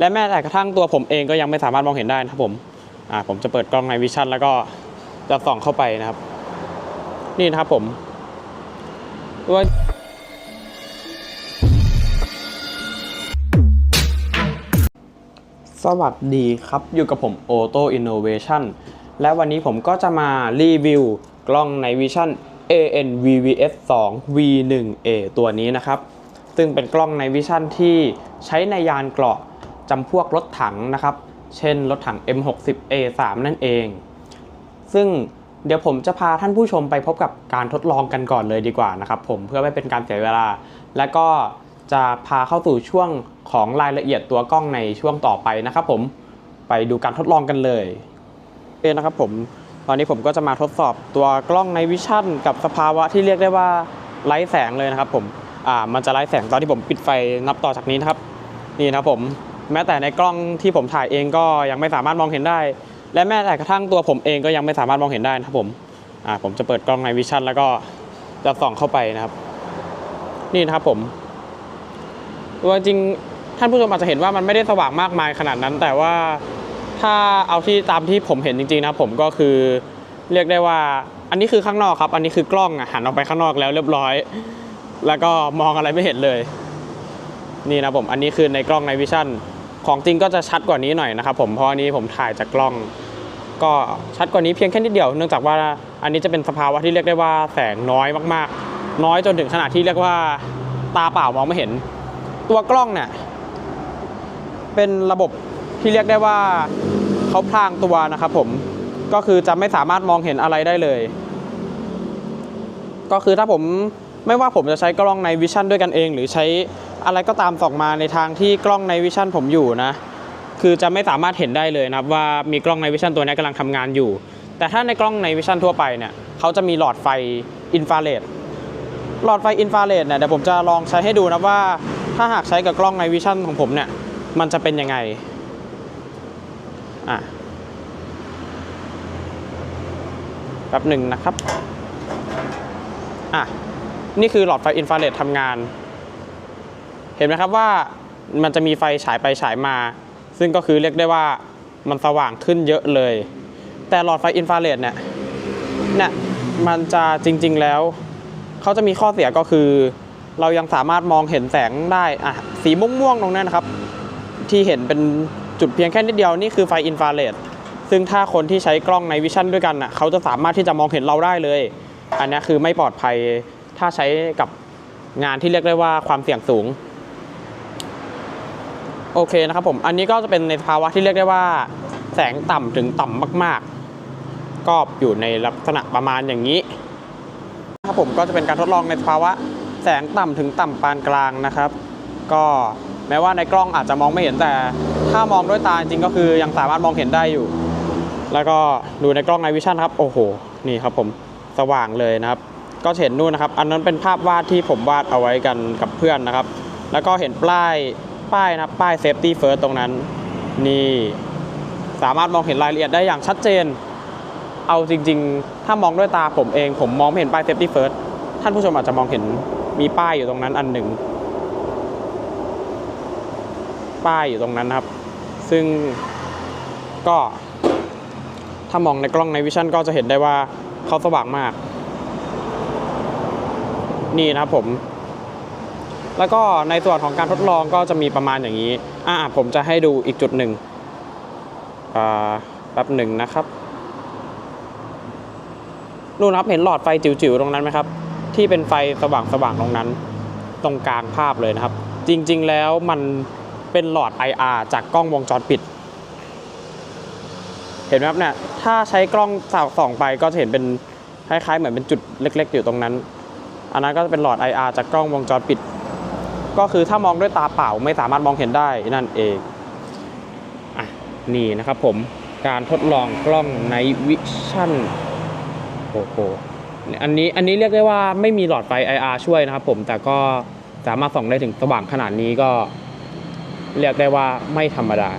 และแม้แต่กระทั่งตัวผมเองก็ยังไม่สามารถมองเห็นได้นะครับผมอ่าผมจะเปิดกล้องในวิชั่นแล้วก็จะส่องเข้าไปนะครับ นี่นะครับผมว่าสวัสดีครับอยู่กับผม Auto Innovation และวันนี้ผมก็จะมารีวิวกล้องใน Vision ANVVS 2 V1A ตัวนี้นะครับ ซึ่งเป็นกล้องใน Vision ที่ใช้ในยานเกราะ จำพวกรถถังนะครับ เช่นรถถัง M60A3 นั่นเอง ซึ่งเดี๋ยวผมจะพาท่านผู้ชมไปพบกับการทดลองกันก่อนเลยดีกว่านะครับผมเพื่อไม่เป็นการเสียเวลา และก็จะพาเข้าสู่ช่วงของรายละเอียดตัวกล้องในช่วงต่อไปนะครับผมไปดูการทดลองกันเลยโอเคนะครับผมตอนนี้ผมก็จะมาทดสอบตัวกล้องในวิชั่นกับสภาวะที่เรียกได้ว่าไร้แสงเลยนะครับผมอ่ามันจะไร้แสงตอนที่ผมปิดไฟนับต่อจากนี้นะครับ นี่นะครับผม แม้แต่ในกล้องที่ผมถ่ายเองก็ยังไม่สามารถมองเห็นได้ และแม้แต่กระทั่งตัวผมเองก็ยังไม่สามารถมองเห็นได้นะครับผมอ่าผมจะเปิดกล้องในวิชั่นแล้วก็จะส่องเข้าไปนะครับ นี่นะครับผมตัวจริงท่านผู้ชมอาจจะเห็นว่ามันไม่ได้สว่างมากมายขนาดนั้น แต่ว่าถ้าเอาที่ตามที่ผมเห็นจริงๆนะครับผมก็คือเรียกได้ว่า อันนี้คือข้างนอกครับ อันนี้คือกล้องอหันออกไปข้างนอกแล้วเรียบร้อย แล้วก็มองอะไรไม่เห็นเลย นี่นะผม อันนี้คือในกล้องในวิชั่น ของจริงก็จะชัดกว่านี้หน่อยนะครับผมเพราะอันนี้ผมถ่ายจากกล้อง ก็ชัดกว่านี้เพียงแค่นิดเดียว เนื่องจากว่าอันนี้จะเป็นสภาวะที่เรียกได้ว่าแสงน้อยมากๆ น้อยจนถึงขนาดที่เรียกว่าตาเปล่ามองไม่เห็น ตัวกล้องเนี่ยเป็นระบบที่เรียกได้ว่าเขาพรางตัวนะครับผมก็คือจะไม่สามารถมองเห็นอะไรได้เลย ก็คือถ้าผมไม่ว่าผมจะใช้กล้องในวิชั่นด้วยกันเอง หรือใช้ อะไรก็ตามส่องมาในทางที่กล้องในวิชั่นผมอยู่นะ คือจะไม่สามารถเห็นได้เลยนะครับว่ามีกล้องในวิชั่นตัวนี้กำลังทำงานอยู่ แต่ถ้าในกล้องในวิชั่นทั่วไปเนี่ยเขาจะมีหลอดไฟอินฟราเรดหลอดไฟอินฟราเรดเนี่ยเดี๋ยวผมจะลองใช้ให้ดูนะว่า ถ้าหากใช้กับกล้องในวิชั่นของผมเนี่ยมันจะเป็นยังไงอะแป๊บหนึ่งนะครับ อะ นี่คือหลอดไฟอินฟราเรดทำงาน เห็นไหมครับว่ามันจะมีไฟฉายไปฉายมา ซึ่งก็คือเรียกได้ว่ามันสว่างขึ้นเยอะเลย แต่หลอดไฟอินฟราเรดเนี่ยเนี่ยมันจะจริงๆแล้วเขาจะมีข้อเสียก็คือ เรายังสามารถมองเห็นแสงได้อะสีม่วงๆตรงนั้นนะครับ ที่เห็นเป็นจุดเพียงแค่นิดเดียวนี่คือไฟอินฟราเรดซึ่งถ้าคนที่ใช้กล้องในวิชั่นด้วยกันน่ะเขาจะสามารถที่จะมองเห็นเราได้เลย อันนี้คือไม่ปลอดภัยถ้าใช้กับงานที่เรียกได้ว่าความเสี่ยงสูง โอเคนะครับผม อันนี้ก็จะเป็นในภาวะที่เรียกได้ว่า แสงต่ำถึงต่ำมาก ๆ ก็อยู่ในลักษณะประมาณอย่างนี้ครับผมก็จะเป็นการทดลองในภาวะแสงต่ำถึงต่ำปานกลางนะครับ ก็แม้ว่าในกล้องอาจจะมองไม่เห็นแต่ ถ้ามองด้วยตาจริงก็คือยังสามารถมองเห็นได้อยู่ แล้วก็ดูในกล้องในวิชั่นครับ โอ้โห นี่ครับผมสว่างเลยนะครับ ก็เห็นนู่นนะครับ อันนั้นเป็นภาพวาดที่ผมวาดเอาไว้กันกับเพื่อนนะครับ แล้วก็เห็นป้าย ป้ายนะป้าย safety first ตรงนั้น นี่สามารถมองเห็นรายละเอียดได้อย่างชัดเจน เอาจริง ๆ ถ้ามองด้วยตาผมเอง ผมมองไม่เห็นป้าย safety first ท่านผู้ชมอาจจะมองเห็นมีป้ายอยู่ตรงนั้นอันหนึ่ง ป้ายอยู่ตรงนั้นครับ ซึ่งก็ ถ้ามองในกล้องในวิชั่นก็จะเห็นได้ว่าเขาสว่างมาก นี่นะครับผม แล้วก็ในส่วนของการทดลองก็จะมีประมาณอย่างนี้ อ่าผมจะให้ดูอีกจุดหนึ่งอ่าแป๊บหนึ่งนะครับนู่นครับเห็นหลอดไฟจิ๋วๆตรงนั้นไหมครับ ที่เป็นไฟสว่างๆตรงนั้น ตรงกลางภาพเลยนะครับ จริงๆแล้วมันเป็นหลอด IR จากกล้องวงจรปิด เห็นไหมครับเนี่ยถ้าใช้กล้องส่องไปก็จะเห็นเป็นคล้ายๆเหมือนเป็นจุดเล็ก ๆ อยู่ตรงนั้น อันนั้นก็จะเป็นหลอด IR จากกล้องวงจรปิด ก็คือถ้ามองด้วยตาเปล่าไม่สามารถมองเห็นได้นั่นเองอะนี่นะครับผมการทดลองกล้องในวิชั่นโอ้โหอันนี้อันนี้เรียกได้ว่าไม่มีหลอดไฟ IR ช่วยนะครับผมแต่ก็สามารถส่องได้ถึงสว่างขนาดนี้ก็ เรียกได้ว่าไม่ธรรมดา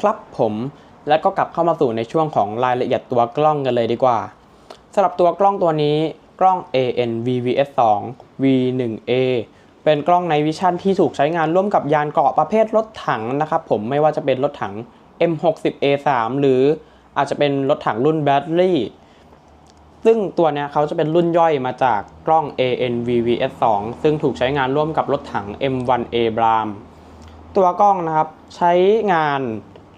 ครับผมแล้วก็กลับเข้ามาสู่ในช่วงของรายละเอียดตัวกล้องกันเลยดีกว่าสำหรับตัวกล้องตัวนี้กล้อง AN VVS 2 V1A เป็นกล้องในวิชั่นที่ถูกใช้งานร่วมกับยานเกาะประเภทรถถังนะครับผมไม่ว่าจะเป็นรถถัง M60A3 หรืออาจจะเป็นรถถังรุ่นแบตเตอรี่ซึ่งตัวนี้เขาจะเป็นรุ่นย่อยมาจากกล้อง ANVVS2 ซึ่งถูกใช้งานร่วมกับรถถัง M1A Bram ตัวกล้องนะครับ ใช้งาน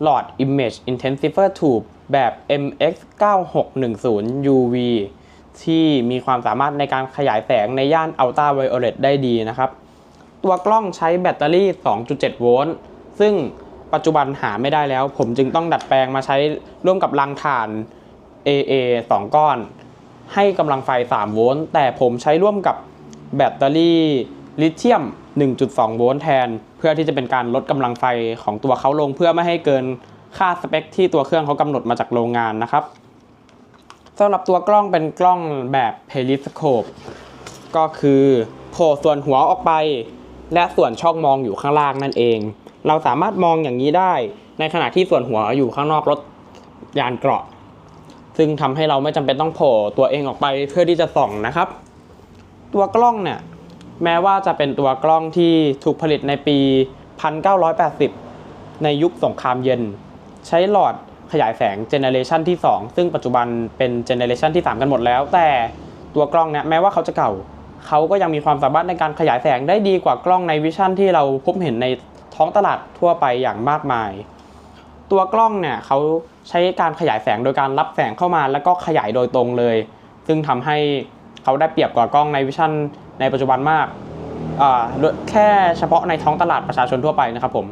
หลอด Image Intensifier Tube แบบ MX9610 UV ที่มีความสามารถในการขยายแสงในย่าน Ultra Violet ได้ดีนะครับ ตัวกล้องใช้แบตเตอรี่ 2.7 โวลต์ ซึ่งปัจจุบันหาไม่ได้แล้ว ผมจึงต้องดัดแปลงมาใช้ร่วมกับรังถ่าน AA 2 ก้อน ให้กำลังไฟ 3 โวลต์ แต่ผมใช้ร่วมกับแบตเตอรี่ลิเธียม 1.2 โวลต์แทน เพื่อที่จะเป็นการลดกำลังไฟของตัวเขาลงเพื่อไม่ให้เกินค่าสเปคที่ตัวเครื่องเขากำหนดมาจากโรงงานนะครับ สำหรับตัวกล้องเป็นกล้องแบบเพลิสโคปก็คือโผล่ส่วนหัวออกไป และส่วนช่องมองอยู่ข้างล่างนั่นเอง เราสามารถมองอย่างนี้ได้ ในขณะที่ส่วนหัวอยู่ข้างนอกรถยานเกราะ ซึ่งทำให้เราไม่จำเป็นต้องโผล่ตัวเองออกไปเพื่อที่จะส่องนะครับ ตัวกล้องเนี่ยแม้ว่าจะเป็นตัวกล้องที่ถูกผลิตในปี 1980 ในยุคสงครามเย็น ใช้หลอด ขยายแสงเจเนเรชันที่ 2 ซึ่งปัจจุบันเป็นเจเนเรชันที่ 3 กันหมดแล้ว แต่ตัวกล้องเนี่ยแม้ว่าเขาจะเก่า เขาก็ยังมีความสามารถในการขยายแสงได้ดีกว่ากล้องในวิชั่นที่เราพบเห็นในท้องตลาดทั่วไปอย่างมากมาย ตัวกล้องเนี่ยเขาใช้การขยายแสงโดยการรับแสงเข้ามาแล้วก็ขยายโดยตรงเลย ซึ่งทำให้เขาได้เปรียบกว่ากล้องในวิชั่นในปัจจุบันมากแค่เฉพาะในท้องตลาดประชาชนทั่วไปนะครับผม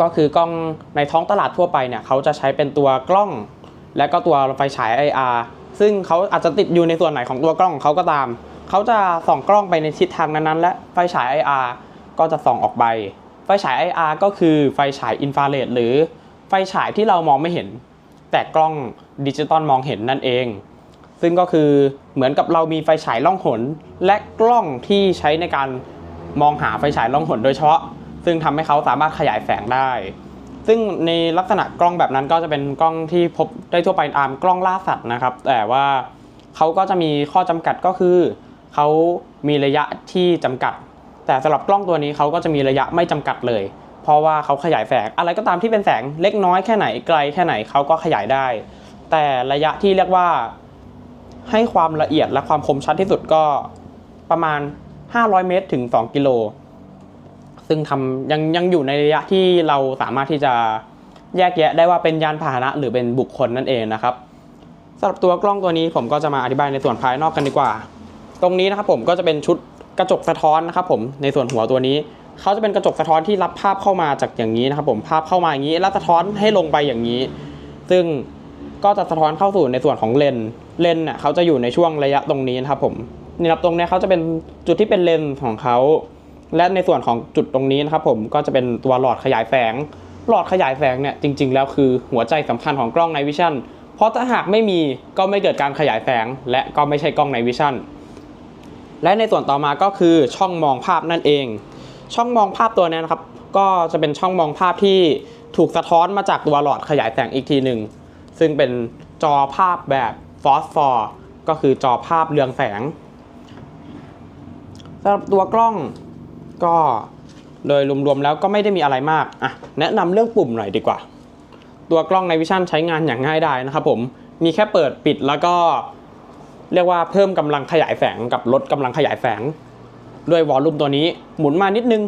ก็คือกล้องในท้องตลาดทั่วไปเนี่ยเขาจะใช้เป็นตัวกล้อง และก็ตัวไฟฉาย IR ซึ่งเขาอาจจะติดอยู่ในส่วนไหนของตัวกล้องของเขาก็ตาม เขาจะส่องกล้องไปในทิศทางนั้นๆ และไฟฉาย IR ก็จะส่องออกไป ไฟฉาย IR ก็คือไฟฉายอินฟราเรดหรือไฟฉายที่เรามองไม่เห็น แต่กล้องดิจิตอลมองเห็นนั่นเอง ซึ่งก็คือเหมือนกับเรามีไฟฉายล่องหน และกล้องที่ใช้ในการมองหาไฟฉายล่องหนโดยเฉพาะ ซึ่งทำให้เขาสามารถขยายแสงได้ ซึ่งในลักษณะกล้องแบบนั้นก็จะเป็นกล้องที่พบได้ทั่วไปตามกล้องล่าสัตว์นะครับ แต่ว่าเขาก็จะมีข้อจำกัดก็คือเขามีระยะที่จำกัด แต่สำหรับกล้องตัวนี้เขาก็จะมีระยะไม่จำกัดเลย เพราะว่าเขาขยายแสงอะไรก็ตามที่เป็นแสงเล็กน้อยแค่ไหนไกลแค่ไหนเขาก็ขยายได้ แต่ระยะที่เรียกว่าให้ความละเอียดและความคมชัดที่สุดก็ประมาณ 500 เมตรถึง 2 กิโล ซึ่งทำยังยังอยู่ในระยะที่เราสามารถที่จะแยกแยะได้ว่าเป็นยานพาหนะหรือเป็นบุคคลนั่นเองนะครับสำหรับตัวกล้องตัวนี้ผมก็จะมาอธิบายในส่วนภายนอกกันดีกว่า ตรงนี้นะครับผมก็จะเป็นชุดกระจกสะท้อนนะครับผมในส่วนหัวตัวนี้เขาจะเป็นกระจกสะท้อนที่รับภาพเข้ามาจากอย่างนี้นะครับผมภาพเข้ามาอย่างนี้แล้วสะท้อนให้ลงไปอย่างนี้ ซึ่งก็จะสะท้อนเข้าสู่ในส่วนของเลนเลนเน่ะเขาจะอยู่ในช่วงระยะตรงนี้นะครับผมนี่ครับตรงนี้เขาจะเป็นจุดที่เป็นเลนของเขา และในส่วนของจุดตรงนี้นะครับผมก็จะเป็นตัวหลอดขยายแสงหลอดขยายแสงเนี่ยจริง ๆ แล้วคือหัวใจสำคัญของกล้องในวิชั่นเพราะถ้าหากไม่มีก็ไม่เกิดการขยายแสงและก็ไม่ใช่กล้องในวิชั่นและในส่วนต่อมาก็คือช่องมองภาพนั่นเอง ช่องมองภาพตัวนี้นะครับ ก็จะเป็นช่องมองภาพที่ถูกสะท้อนมาจากตัวหลอดขยายแสงอีกทีหนึ่งซึ่งเป็นจอภาพแบบฟอสฟอร์ก็คือจอภาพเรืองแสงสำหรับตัวกล้อง ก็โดยรวมๆแล้วก็ไม่ได้มีอะไรมากอะแนะนำเรื่องปุ่มหน่อยดีกว่า ตัวกล้องในวิชั่นใช้งานอย่างง่ายดายนะครับผมมีแค่เปิดปิดแล้วก็เรียกว่าเพิ่มกำลังขยายแสงกับลดกำลังขยายแสงด้วยวอลลุ่มตัวนี้หมุนมานิดนึง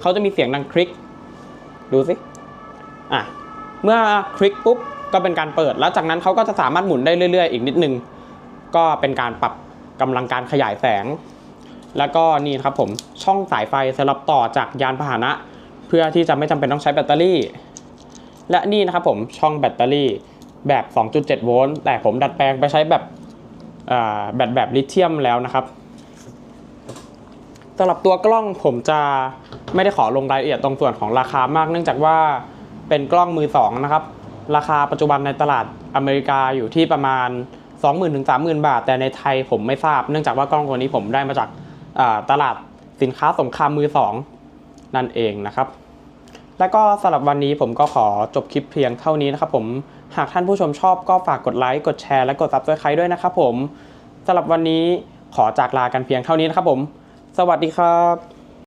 เขาจะมีเสียงดังคลิก ดูสิอะเมื่อคลิกปุ๊บก็เป็นการเปิด แล้วจากนั้นเขาก็จะสามารถหมุนได้เรื่อยๆ อีกนิดนึง ก็เป็นการปรับกำลังการขยายแสง แล้วก็นี่ครับผมช่องสายไฟสำหรับต่อจากยานพาหนะ เพื่อที่จะไม่จำเป็นต้องใช้แบตเตอรี่ และนี่นะครับผมช่องแบตเตอรี่แบบ 2.7 โวลต์แต่ผมดัดแปลงไปใช้แบบแบตแบบลิเธียมแล้วนะครับสำหรับตัวกล้องผมจะไม่ได้ขอลงรายละเอียดตรงส่วนของราคามาก เนื่องจากว่าเป็นกล้องมือสองนะครับ ราคาปัจจุบันในตลาดอเมริกาอยู่ที่ประมาณ 20,000ถึง30,000 บาท แต่ในไทยผมไม่ทราบ เนื่องจากว่ากล้องตัวนี้ผมได้มาจาก ตลาดสินค้าสงครามมือสองนั่นเองนะครับ และก็สำหรับวันนี้ผมก็ขอจบคลิปเพียงเท่านี้นะครับผมหากท่านผู้ชมชอบก็ฝากกดไลค์กดแชร์และกด subscribe ด้วยนะครับผมสำหรับวันนี้ขอจากลากันเพียงเท่านี้นะครับผม สวัสดีครับ